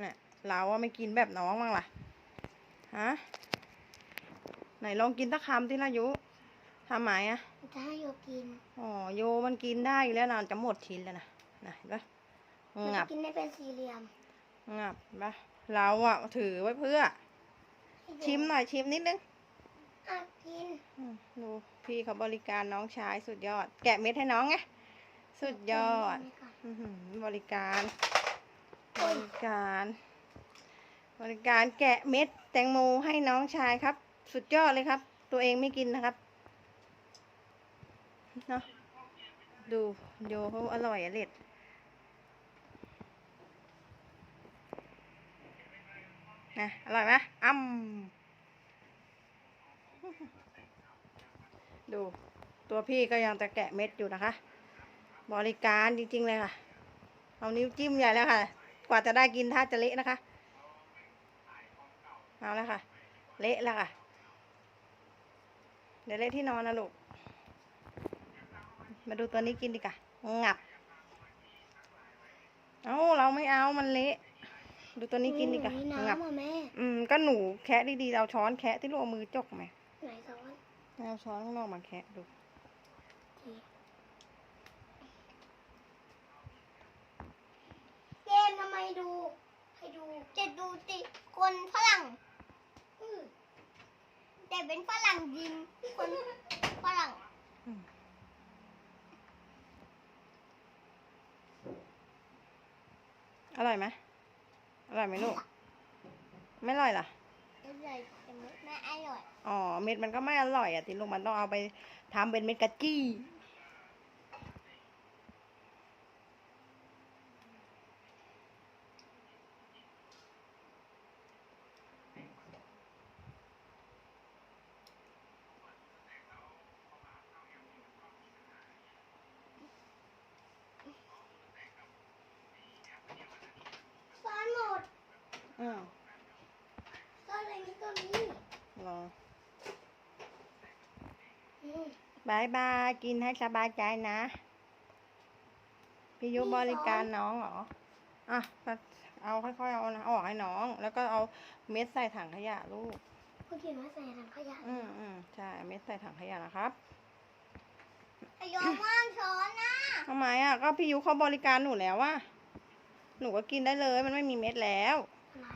เนี่ยเราอะไม่กินแบบน้องบ้างล่ะฮะไหนลองกินตะคำที่ละยุทำไหมอะจะให้โยกินอ๋อโยมันกินได้อยู่แล้วนะจะหมดชิ้นแล้วนะนะเห็นปะมันงัจะบกินได้เป็นสี่เหลี่ยมงับเห็นปะเราอะถือไว้เพื่อ ชิมหน่อยชิมนิดนึงอะกินอืมดูพี่เขาบริการน้องชายสุดยอด แกะเม็ดให้น้องไงสุดยอดอื้อหือบริการ บริการบริการแกะเม็ดแตงโมให้น้องชายครับ สุดยอดเลยครับ ตัวเองไม่กินนะครับเนาะดูโยเขาอร่อยอะเล็ดนะอร่อยไหมอ้ำดูตัวพี่ก็ยังจะแกะเม็ดอยู่นะคะ บริการจริง ๆ เลยค่ะ เอานิ้วจิ้มใหญ่แล้วค่ะ กว่าจะได้กินถ้าจะเละนะคะ เอาแล้วค่ะ เละแล้วค่ะ เดี๋ยวเละที่นอนนะลูก มาดูตัวนี้กินดีกว่างับ เอาเราไม่เอา มันเละ ดูตัวนี้กินดีกว่ามีงับน้ำอะแม่อืม ก็หนูแคะดีๆเอาช้อนแคะที่ลูกเอามือจกไหมไหนสอน เอาช้อนข้างนอกมาแคะดู ทีเกมทำไมดู ให้ดู จะดูติคนฝรั่งอืมแต่เป็นฝรั่งยิงคนฝรั่งอร่อยไหมอร่อยไหมลูก ไม่อร่อยเหรออร่อยแต่ไม่อร่อย อ๋อ เม็ดมันก็ไม่อร่อยอะติลูกมันต้องเอาไปทำเป็นเม็ดกะจี้ ซ้อนหมด อ้าวซ้อนอะไรนี้ตัวนี้รออืมบายบายกินให้สบายใจนะ พี่ยุมีบริการช้อนน้องเหรอ อะก็เอาค่อยๆเอานะออกให้น้อง แล้วก็เอาเม็ดใส่ถังขยะลูกผู้หญิงมาใส่ถังขยะ อืมอืมใช่เอาเม็ดใส่ถังขยะนะครับไอ้ยอมว่างช้อนนะทำไมอะ ก็พี่ยุเขาบริการหนูแล้วว่าหนูก็กินได้เลย มันไม่มีเม็ดแล้ว อะไร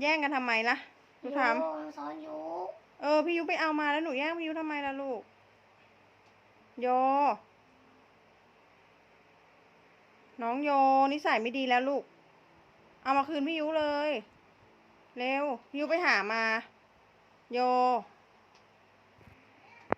แย่งกันทำไมล่ะหนูถามโยซ้อนอยู่เออพี่ยุไปเอามาแล้วหนูแย่งพี่ยุทำไมล่ะลูก โย น้องโยนิสัยไม่ดีแล้วลูก เอามาคืนพี่ยุเลย เร็วพี่ยุไปหามา โย